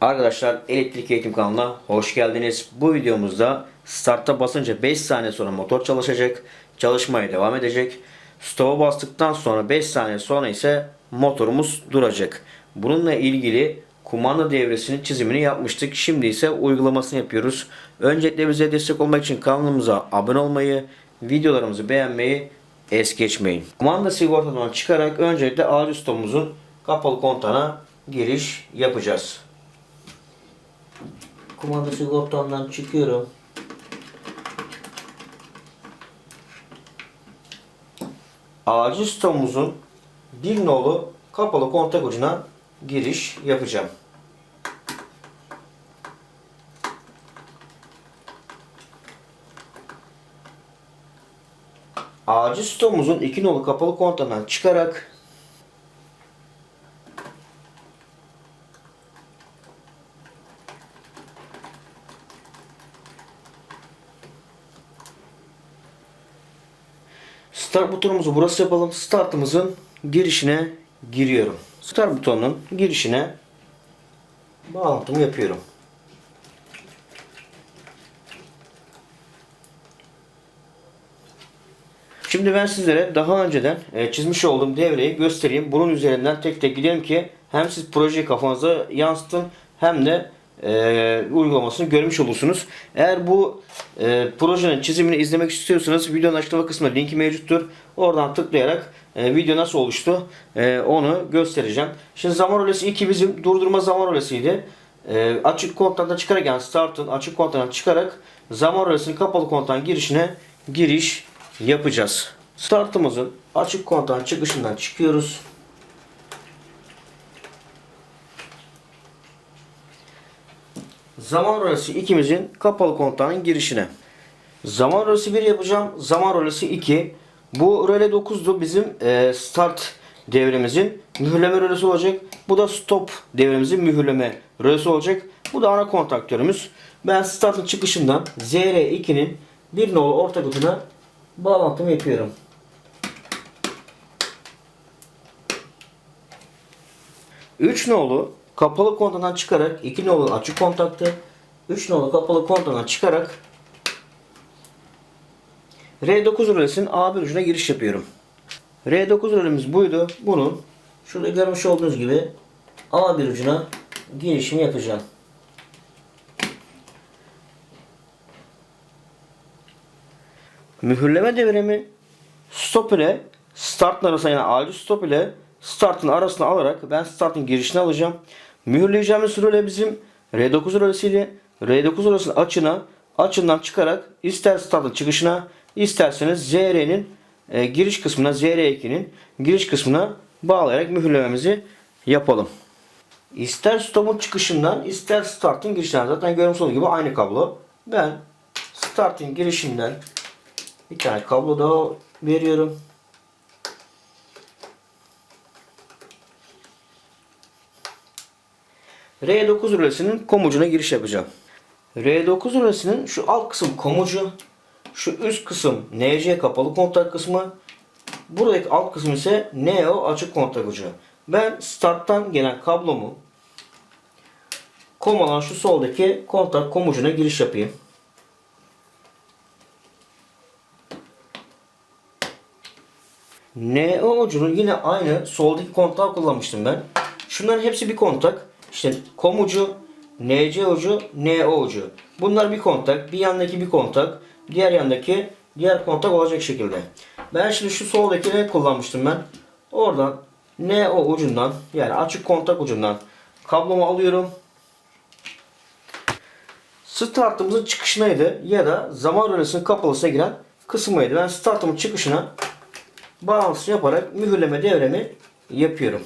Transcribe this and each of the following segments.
Arkadaşlar Elektrik Eğitim kanalına hoş geldiniz. Bu videomuzda startta basınca 5 saniye sonra motor çalışacak. Çalışmaya devam edecek. Stop'a bastıktan sonra 5 saniye sonra ise motorumuz duracak. Bununla ilgili kumanda devresinin çizimini yapmıştık. Şimdi ise uygulamasını yapıyoruz. Öncelikle bize destek olmak için kanalımıza abone olmayı, videolarımızı beğenmeyi es geçmeyin. Kumanda sigortadan çıkarak öncelikle ağacı stopumuzun kapalı kontağına giriş yapacağız. Kumanda sigortamdan çıkıyorum. Acil stoğumuzun bir nolu kapalı kontak ucuna giriş yapacağım. Acil stoğumuzun iki nolu kapalı kontağından çıkarak Start butonumuzu burası yapalım. Startımızın girişine giriyorum. Start butonunun girişine bağlantımı yapıyorum. Şimdi ben sizlere daha önceden e, çizmiş olduğum devreyi göstereyim. Bunun üzerinden tek tek gidelim ki hem siz projeyi kafanıza yansıtın hem de e, uygulamasını görmüş olursunuz. Eğer bu e, projenin çizimini izlemek istiyorsanız videonun açıklama kısmında linki mevcuttur. Oradan tıklayarak e, video nasıl oluştu e, onu göstereceğim. Şimdi zaman rölesi 2 bizim durdurma zaman rölesiydi. E, açık kontaktan çıkarak yani startın açık kontaktan çıkarak zaman rölesinin kapalı kontağın girişine giriş yapacağız. Startımızın açık kontağın çıkışından çıkıyoruz. Zaman rölesi ikimizin kapalı kontağın girişine. Zaman rölesi 1 yapacağım. Zaman rölesi 2. Bu röle 9'du bizim e, start devremizin mühürleme rölesi olacak. Bu da stop devremizin mühürleme rölesi olacak. Bu da ana kontaktörümüz. Ben startın çıkışından ZR2'nin bir nolu orta kutuna bağlantımı yapıyorum. Üç nolu kapalı kontadan çıkarak 2 nolu açık kontaktı. 3 nolu kapalı kontadan çıkarak R9 rölesinin A1 ucuna giriş yapıyorum. R9 rölemiz buydu. Bunun şurada görmüş olduğunuz gibi A1 ucuna girişimi yapacağım. Mühürleme devremi stop ile startın arasına yani acil stop ile startın arasına alarak ben startın girişini alacağım. Mühürleyeceğimiz röle bizim R9 rölesiyle R9 rölesinin açına açından çıkarak ister startın çıkışına isterseniz ZR'nin e, giriş kısmına ZR2'nin giriş kısmına bağlayarak mühürlememizi yapalım. İster stopun çıkışından ister startın girişinden zaten görmüş olduğunuz gibi aynı kablo. Ben startın girişinden bir tane kablo daha veriyorum. R9 rölesinin komucuna giriş yapacağım. R9 rölesinin şu alt kısım komucu, şu üst kısım NC kapalı kontak kısmı, buradaki alt kısım ise NO açık kontak ucu. Ben starttan gelen kablomu kom olan şu soldaki kontak komucuna giriş yapayım. NO ucunu yine aynı soldaki kontağı kullanmıştım ben. Şunların hepsi bir kontak. İşte kom ucu, NC ucu, NO ucu. Bunlar bir kontak. Bir yandaki bir kontak. Diğer yandaki diğer kontak olacak şekilde. Ben şimdi şu soldakini kullanmıştım ben. Oradan NO ucundan yani açık kontak ucundan kablomu alıyorum. Startımızın çıkışınaydı ya da zaman rölesinin kapalısına giren kısmıydı. Ben startımın çıkışına bağlantısı yaparak mühürleme devremi yapıyorum.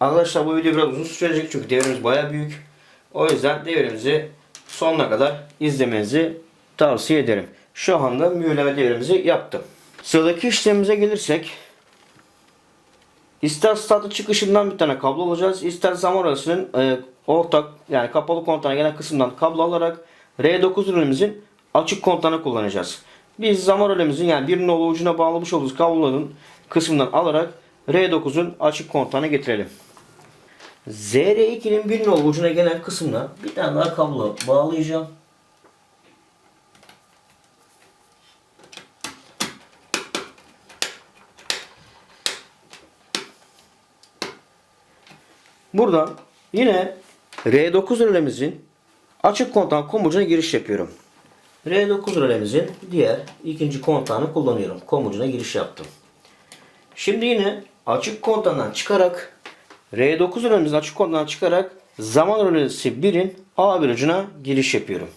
Arkadaşlar bu video biraz uzun sürecek çünkü devrimiz baya büyük. O yüzden devrimizi sonuna kadar izlemenizi tavsiye ederim. Şu anda mühürleme devrimizi yaptım. Sıradaki işlemimize gelirsek İster startı çıkışından bir tane kablo alacağız. ister zaman arasının e, ortak yani kapalı kontağına gelen kısımdan kablo alarak R9 rölemizin açık kontağını kullanacağız. Biz zaman rölemizin yani bir nolu ucuna bağlamış olduğumuz kabloların kısmından alarak R9'un açık kontağına getirelim. ZR2'nin bir nolu ucuna gelen kısmına bir tane daha kablo bağlayacağım. Buradan yine R9 rölemizin açık kontağın komucuna giriş yapıyorum. R9 rölemizin diğer ikinci kontağını kullanıyorum. Komucuna giriş yaptım. Şimdi yine açık kontağından çıkarak R9 rölemizin açık kontağından çıkarak zaman rölesi 1'in A1 ucuna giriş yapıyorum.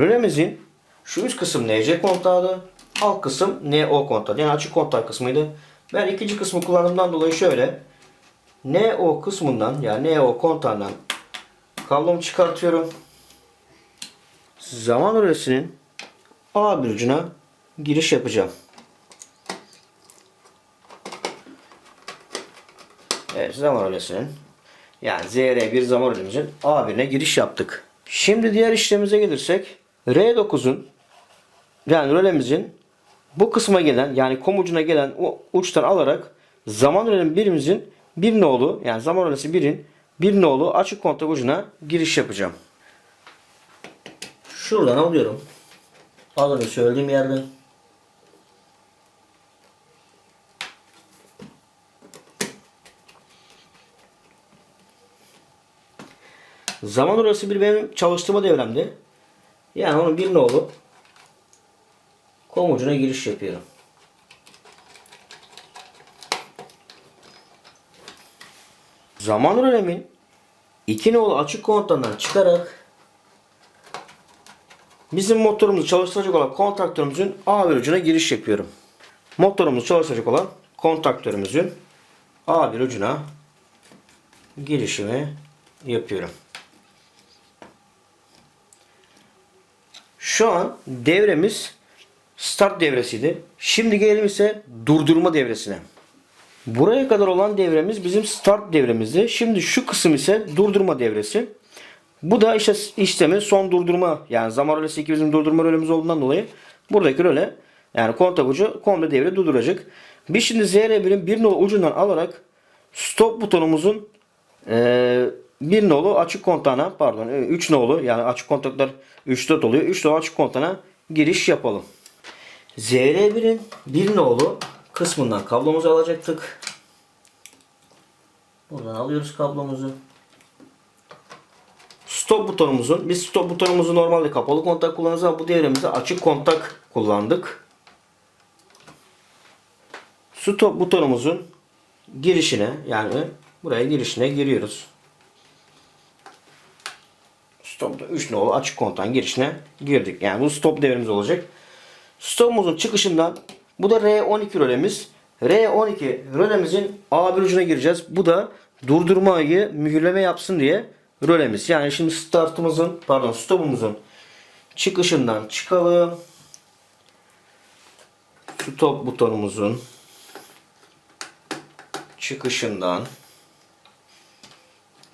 Rölemizin şu üst kısım NC kontağıydı. Alt kısım NO kontağı. Yani açık kontak kısmıydı. Ben ikinci kısmı kullandığımdan dolayı şöyle NO kısmından yani NO kontağından kablomu çıkartıyorum. Zaman rölesinin A1 ucuna giriş yapacağım. Rölesinin yani ZR1 zaman rölemizin A1'ine giriş yaptık. Şimdi diğer işlemimize gelirsek R9'un yani rölemizin bu kısma gelen yani kom ucuna gelen o uçtan alarak zaman rölemin birimizin bir nolu yani zaman rölesi birin bir nolu açık kontak ucuna giriş yapacağım. Şuradan alıyorum. Az söylediğim yerden. Zaman orası bir benim çalıştırma devremdi. Yani onun bir nolu kom ucuna giriş yapıyorum. Zaman rölemin iki nolu açık kontağından çıkarak bizim motorumuzu çalıştıracak olan kontaktörümüzün A1 ucuna giriş yapıyorum. Motorumuzu çalıştıracak olan kontaktörümüzün A1 ucuna girişimi yapıyorum. Şu an devremiz start devresiydi. Şimdi gelelim ise durdurma devresine. Buraya kadar olan devremiz bizim start devremizdi. Şimdi şu kısım ise durdurma devresi. Bu da işte işlemin son durdurma yani zaman rölesi 2 bizim durdurma rölemiz olduğundan dolayı buradaki röle yani kontak ucu komple devre durduracak. Biz şimdi ZR1'in bir nolu ucundan alarak stop butonumuzun bir nolu açık kontağına pardon 3 nolu yani açık kontaklar 3-4 oluyor. 3 nolu açık kontağına giriş yapalım. ZR1'in bir nolu kısmından kablomuzu alacaktık. Buradan alıyoruz kablomuzu. Stop butonumuzun, biz stop butonumuzu normalde kapalı kontak kullanırız ama bu devremizde açık kontak kullandık. Stop butonumuzun girişine yani buraya girişine giriyoruz. Stop'ta 3 nolu açık kontağın girişine girdik. Yani bu stop devremiz olacak. Stop'umuzun çıkışından bu da R12 rölemiz. R12 rölemizin A1 ucuna gireceğiz. Bu da durdurmayı mühürleme yapsın diye rölemiz. Yani şimdi startımızın pardon stopumuzun çıkışından çıkalım. Stop butonumuzun çıkışından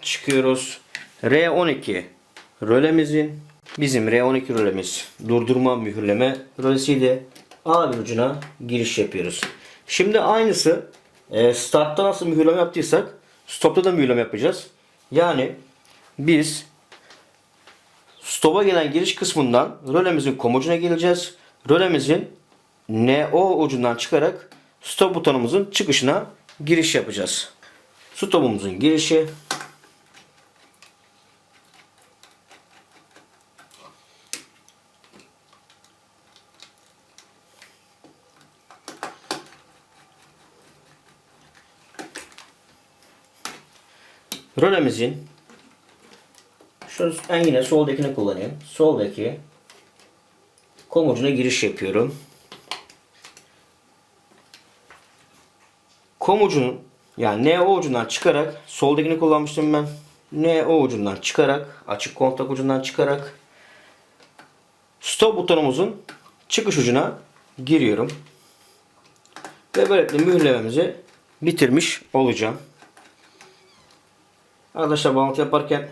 çıkıyoruz. R12 rölemizin bizim R12 rölemiz durdurma mühürleme rölesiydi. A1 ucuna giriş yapıyoruz. Şimdi aynısı e, startta nasıl mühürleme yaptıysak stopta da mühürleme yapacağız. Yani biz stopa gelen giriş kısmından rölemizin komucuna geleceğiz. Rölemizin NO ucundan çıkarak stop butonumuzun çıkışına giriş yapacağız. Stopumuzun girişi Rölemizin şu en yine soldakini kullanıyorum. Soldaki komucuna giriş yapıyorum. Komucunun yani NO ucundan çıkarak soldakini kullanmıştım ben. NO ucundan çıkarak açık kontak ucundan çıkarak stop butonumuzun çıkış ucuna giriyorum. Ve böylelikle mühürlememizi bitirmiş olacağım. Arkadaşlar bağlantı yaparken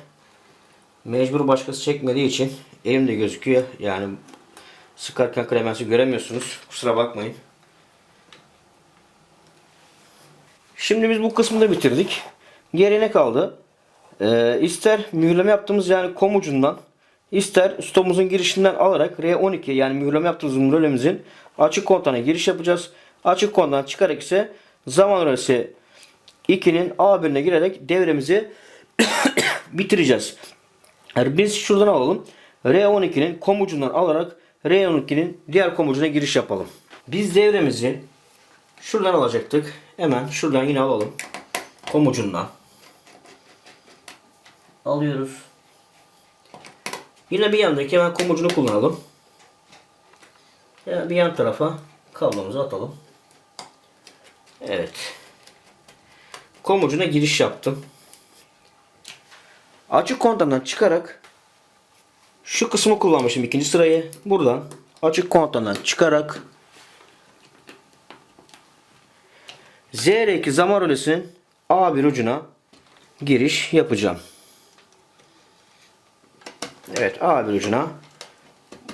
mecbur başkası çekmediği için elimde gözüküyor. Yani sıkarken klemensi göremiyorsunuz. Kusura bakmayın. Şimdi biz bu kısmını da bitirdik. Geriye ne kaldı? Ee, ister mühürleme yaptığımız yani kom ucundan ister stopumuzun girişinden alarak R12 yani mühürleme yaptığımız rölemizin açık kontağına giriş yapacağız. Açık kontağından çıkarak ise zaman rölesi 2'nin A1'ine girerek devremizi bitireceğiz. Biz şuradan alalım. R12'nin kom ucundan alarak R12'nin diğer kom ucuna giriş yapalım. Biz devremizi şuradan alacaktık. Hemen şuradan yine alalım. Kom ucundan. Alıyoruz. Yine bir yandaki hemen kom ucunu kullanalım. Yani bir yan tarafa kablomuzu atalım. Evet. Kom ucuna giriş yaptım. Açık kontadan çıkarak şu kısmı kullanmışım ikinci sırayı. Buradan açık kontadan çıkarak ZR2 zaman rölesinin A1 ucuna giriş yapacağım. Evet A1 ucuna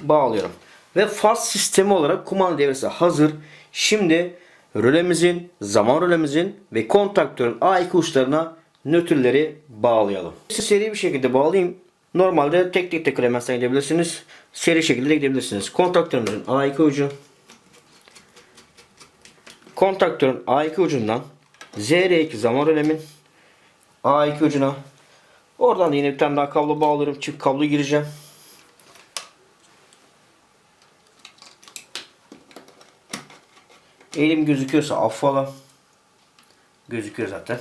bağlıyorum. Ve faz sistemi olarak kumanda devresi hazır. Şimdi rölemizin, zaman rölemizin ve kontaktörün A2 uçlarına nötrleri bağlayalım. Seri bir şekilde bağlayayım. Normalde tek tek tek elemezden gidebilirsiniz. Seri şekilde de gidebilirsiniz. Kontaktörümüzün A2 ucu. Kontaktörün A2 ucundan ZR2 zaman rölemin A2 ucuna Oradan da yine bir tane daha kablo bağlarım. Çift kablo gireceğim. Elim gözüküyorsa affola. Gözüküyor zaten.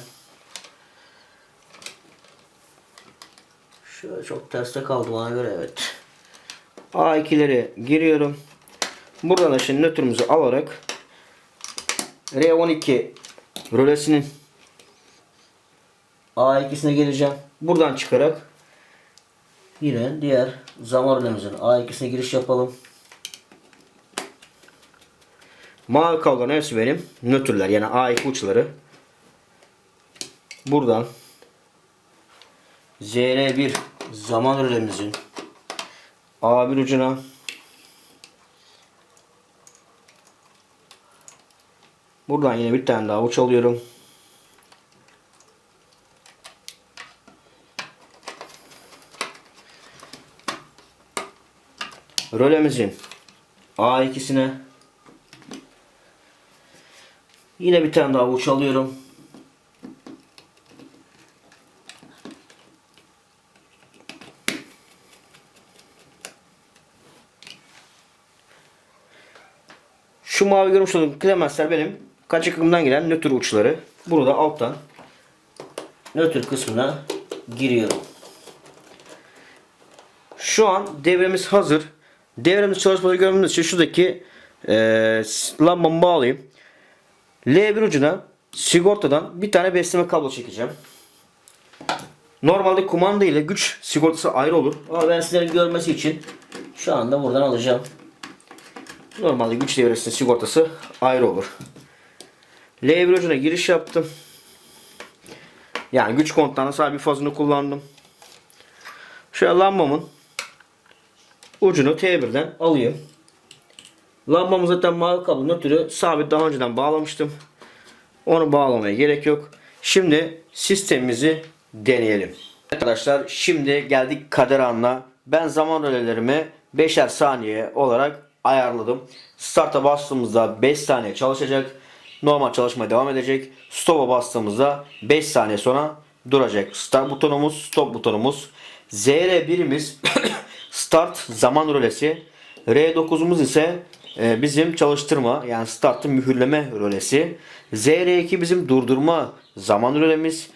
Şöyle çok terste kaldı bana göre evet. A2'leri giriyorum. Buradan da şimdi nötrümüzü alarak R12 rölesinin A2'sine geleceğim. Buradan çıkarak yine diğer zaman rölemizin A2'sine giriş yapalım. Mavi kabloların hepsi benim nötrler yani A2 uçları. Buradan ZR1 zaman rölemizin A1 ucuna Buradan yine bir tane daha uç alıyorum. Rölemizin A2'sine yine bir tane daha uç alıyorum. Şu mavi görmüş olduğunuz klemensler benim kaçak akımdan gelen nötr uçları. Bunu da alttan nötr kısmına giriyorum. Şu an devremiz hazır. Devremiz çalışmaları görmemiz için şuradaki e, lambamı bağlayayım. L1 ucuna sigortadan bir tane besleme kablo çekeceğim. Normalde kumanda ile güç sigortası ayrı olur. Ama ben sizlerin görmesi için şu anda buradan alacağım. Normalde güç devresinin sigortası ayrı olur. L1 ucuna giriş yaptım. Yani güç kontağının sadece bir fazını kullandım. Şöyle lambamın ucunu T1'den alayım. Lambamı zaten mavi kablo nötrü sabit daha önceden bağlamıştım. Onu bağlamaya gerek yok. Şimdi sistemimizi deneyelim. Arkadaşlar şimdi geldik kader anına. Ben zaman rölelerimi 5'er saniye olarak ayarladım. Start'a bastığımızda 5 saniye çalışacak. Normal çalışmaya devam edecek. Stop'a bastığımızda 5 saniye sonra duracak. Start butonumuz, stop butonumuz. ZR1'imiz start zaman rölesi. R9'umuz ise e, bizim çalıştırma yani startı mühürleme rölesi. ZR2 bizim durdurma zaman rölemiz.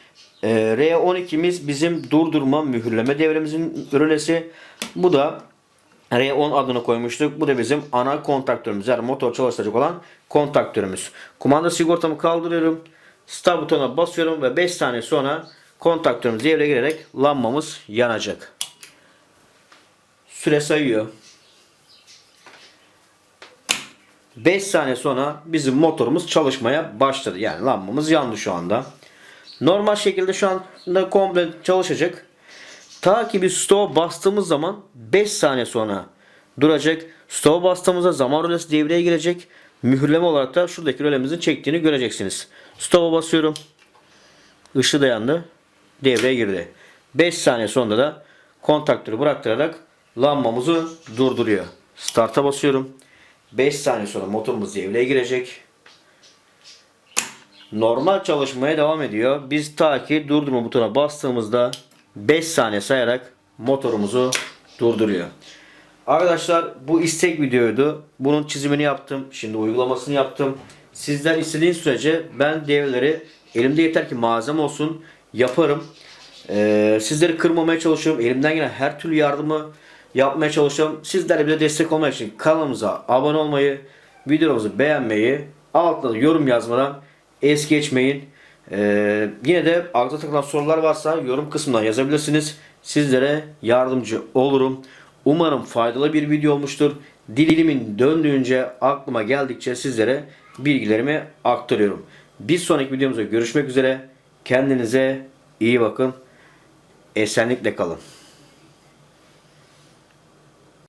E, R12'miz bizim durdurma mühürleme devremizin rölesi. Bu da R10 adını koymuştuk. Bu da bizim ana kontaktörümüz. Yani motor çalıştıracak olan kontaktörümüz. Kumanda sigortamı kaldırıyorum. Start butonuna basıyorum ve 5 saniye sonra kontaktörümüz devreye girerek lambamız yanacak. Süre sayıyor. 5 saniye sonra bizim motorumuz çalışmaya başladı. Yani lambamız yandı şu anda. Normal şekilde şu anda komple çalışacak. Ta ki bir stop bastığımız zaman 5 saniye sonra duracak. Stop bastığımızda zaman rölesi devreye girecek. Mühürleme olarak da şuradaki rölemizin çektiğini göreceksiniz. Stop'a basıyorum. Işığı da yandı. Devreye girdi. 5 saniye sonra da kontaktörü bıraktırarak lambamızı durduruyor. Start'a basıyorum. 5 saniye sonra motorumuz devreye girecek. Normal çalışmaya devam ediyor. Biz ta ki durdurma butonuna bastığımızda 5 saniye sayarak motorumuzu durduruyor. Arkadaşlar bu istek videoydu. Bunun çizimini yaptım. Şimdi uygulamasını yaptım. Sizden istediğin sürece ben devreleri elimde yeter ki malzeme olsun yaparım. Ee, sizleri kırmamaya çalışıyorum. Elimden gelen her türlü yardımı yapmaya çalışıyorum. Sizlere bize destek olmak için kanalımıza abone olmayı, videomuzu beğenmeyi, altına yorum yazmadan es geçmeyin. Ee, yine de akla takılan sorular varsa yorum kısmından yazabilirsiniz. Sizlere yardımcı olurum. Umarım faydalı bir video olmuştur. Dilimin döndüğünce aklıma geldikçe sizlere bilgilerimi aktarıyorum. Bir sonraki videomuzda görüşmek üzere. Kendinize iyi bakın. Esenlikle kalın.